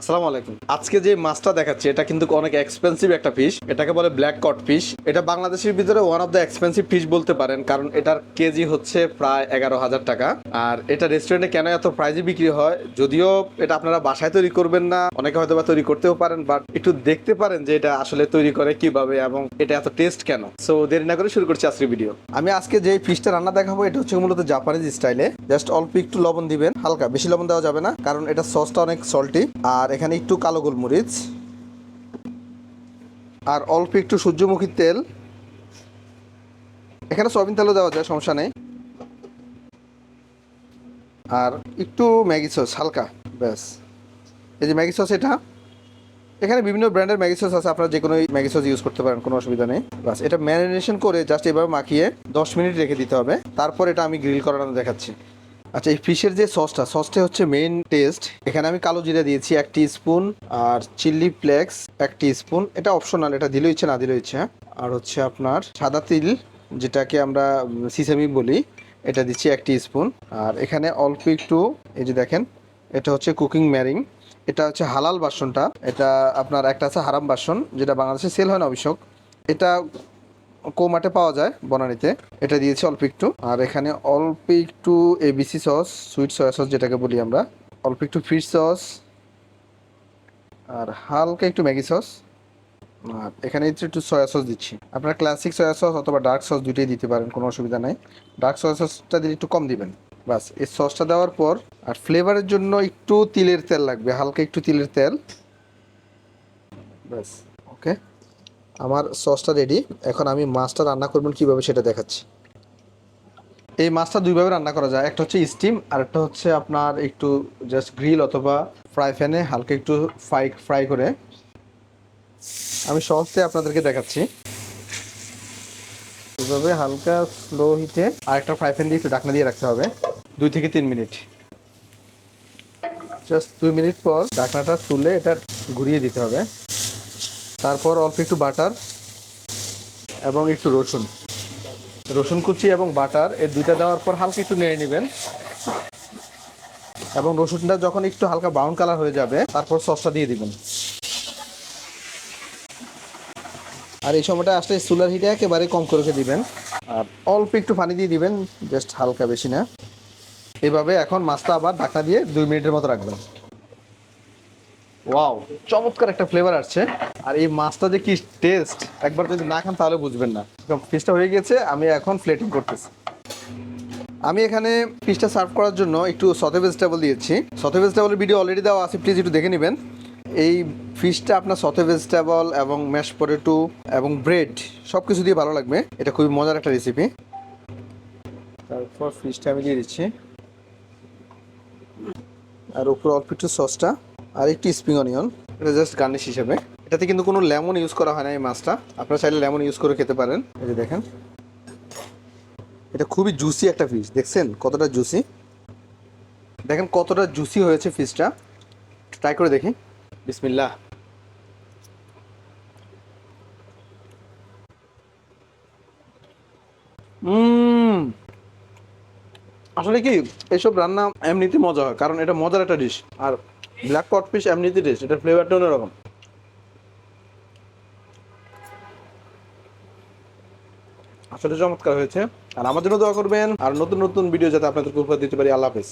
আসসালামু আলাইকুম। আজকে যে মাছটা দেখাচ্ছি, এটা কিন্তু অনেক এক্সপেন্সিভ একটা ফিশ এটাকে বলে ব্ল্যাক কট ফিশ এটা বাংলাদেশের ভিতরে one of the expensive fish বলতে পারেন, কারণ এটার কেজি হচ্ছে প্রায় এগারো হাজার টাকা। আর এটা রেস্টুরেন্টে কেন এত প্রাইজে বিক্রি হয়? যদিও এটা আপনারা বাসায় তৈরি করবেন না, অনেকে হয়তো বা তৈরি করতেও পারেন বাট একটু দেখতে পারেন যে এটা আসলে তৈরি করে কীভাবে এবং এটা এত টেস্ট কেন। সো দেরি না করে শুরু করছি আজকের ভিডিও আমি আজকে যে ফিশটা রান্না দেখাবো, এটা হচ্ছে মূলত জাপানিজ স্টাইলে জাস্ট অল্প একটু লবণ দিবেন, হালকা। বেশি লবণ দেওয়া যাবে না, কারণ এটা সসটা অনেক সল্টি আর এখানে একটু কালো গোলমরিচ। আর অল্প একটু সূর্যমুখীর তেল। এখানে সয়াবিন তেলও দেওয়া যায়, সমস্যা নেই। আর একটু ম্যাগি সস, হালকা, ব্যাস। এই যে ম্যাগি সস এটা। এখানে বিভিন্ন ব্র্যান্ডের ম্যাগি সস আছে, আপনারা যে কোনো ম্যাগি সস ইউজ করতে পারেন, কোনো অসুবিধা নেই। বাস এটা ম্যারিনেশন করে জাস্ট এভাবে মাখিয়ে দশ মিনিট রেখে দিতে হবে। তারপর এটা আমি গ্রিল করানো দেখাচ্ছি। আচ্ছা এই ফিশের যে সসটা সসটা হচ্ছে মেইন টেস্ট এখানে আমি কালো জিরা দিয়েছি এক স্পুন আর চিলি ফ্লেক্স এক স্পুন এটা অপশনাল এটা দিলে ইচ্ছে, না দিলে ইচ্ছে। আর হচ্ছে আপনার সাদা তিল, যেটাকে আমরা সিসামি বলি, এটা দিচ্ছি এক স্পুন আর এখানে অল্প একটু, এই যে দেখেন, এটা হচ্ছে কুকিং ম্যারিং এটা হচ্ছে হালাল বাসনটা। এটা আপনার একটা আছে হারাম বাসন, যেটা বাংলাদেশে সেল হয় না অভিষেক। এটা কোমাটে পাওয়া যায় বনানিতে? এটা দিয়েছি অল্প একটু। আর এখানে অল্প একটু ABC sauce sweet soy sauce যেটাকে বলি আমরা। অল্প একটু ফিশ সস। আর হালকা একটু ম্যাগি সস। আর এখানে একটু সয়া সস দিচ্ছি। আপনারা ক্লাসিক সয়া সস অথবা ডার্ক সস দুটোই দিতে পারেন, কোনো অসুবিধা নাই। ডার্ক সয়া সসটা দিলে একটু কম দিবেন। বাস এই সসটা দেওয়ার পর আর ফ্লেভারের জন্য একটু তিলের তেল লাগবে, হালকা একটু তিলের তেল। ব্যাস ওকে আমার সসটা রেডি এখন আমি মাছটা রান্না করবেন কীভাবে সেটা দেখাচ্ছি। এই মাছটা দুইভাবে রান্না করা যায়। একটা হচ্ছে স্টিম আর একটা হচ্ছে আপনার একটু জাস্ট গ্রিল অথবা ফ্রাই প্যানে হালকা একটু ফ্রাই ফ্রাই করে। আমি সহজে আপনাদেরকে দেখাচ্ছি। এভাবে হালকা স্লো হিটে আর একটা ফ্রাই প্যান দিয়ে একটু ঢাকনা দিয়ে রাখতে হবে। দুই থেকে তিন মিনিট। জাস্ট দুই মিনিট পর ঢাকনাটা তুলে এটা ঘুরিয়ে দিতে হবে। তারপর অল্প একটু বাটার এবং একটু রসুন। রসুন কুচি এবং বাটার, এই দুইটা দেওয়ার পর হালকা একটু নেড়ে নেবেন। এবং রসুনটা যখন একটু হালকা ব্রাউন কালার হয়ে যাবে, তারপর সসটা দিয়ে দিবেন। আর এই সময়টা আসলে চুলার হিটে একেবারে কম করে দিবেন। আর অল্প একটু পানি দিয়ে দিবেন জাস্ট হালকা বেশি না। এভাবে এখন মাছটা আবার ঢাকা দিয়ে দুই মিনিটের মতো রাখবেন। ওয়াও চমৎকার একটা ফ্লেভার আসছে। আর এই মাছটা যে কি টেস্ট একবার যদি না খান তাহলে বুঝবেন না। ফিশটা হয়ে গেছে, আমি এখন প্লেটিং করতেছি। আমি এখানে ফিশটা সার্ভ করার জন্য একটু সতে ভেজিটেবল দিয়েছি। সতে ভেজিটেবলের ভিডিও অলরেডি দেওয়া আছে প্লিজ একটু দেখে নেবেন। এই ফিশটা আপনার সতে ভেজিটেবল এবং ম্যাশ পটেটো এবং ব্রেড সব কিছু দিয়ে ভালো লাগবে। এটা খুবই মজার একটা রেসিপি তারপর ফিশটা আমি দিয়ে দিচ্ছি। আর উপরে অল্প একটু সসটা আর একটু স্প্রিং অনিয়ন এটা জাস্ট গার্নিশ হিসেবে। এটাতে কিন্তু কোনো লেমন ইউজ করা হয় না এই মাছটা। আপনারা চাইলে লেমন ইউজ করে খেতে পারেন। এই যে দেখেন। এটা খুবই জুসি একটা ফিশ দেখছেন? কতটা জুসি দেখেন কতটা জুসি হয়েছে ফিশটা ট্রাই করে দেখি। বিসমিল্লাহ। উম, আসলে কি, এসব রান্না এমনিতে মজা হয়, কারণ এটা মজার একটা ডিশ আর ব্ল্যাক কট ফিশ এমনিতে টেস্ট এটার ফ্লেভারটা অন্যরকম। আসলে চমৎকার হয়েছে। আর আমার জন্য দোয়া করবেন। আর নতুন নতুন ভিডিও যাতে আপনাদের উপহার দিতে পারি, আল্লাহ হাফেজ।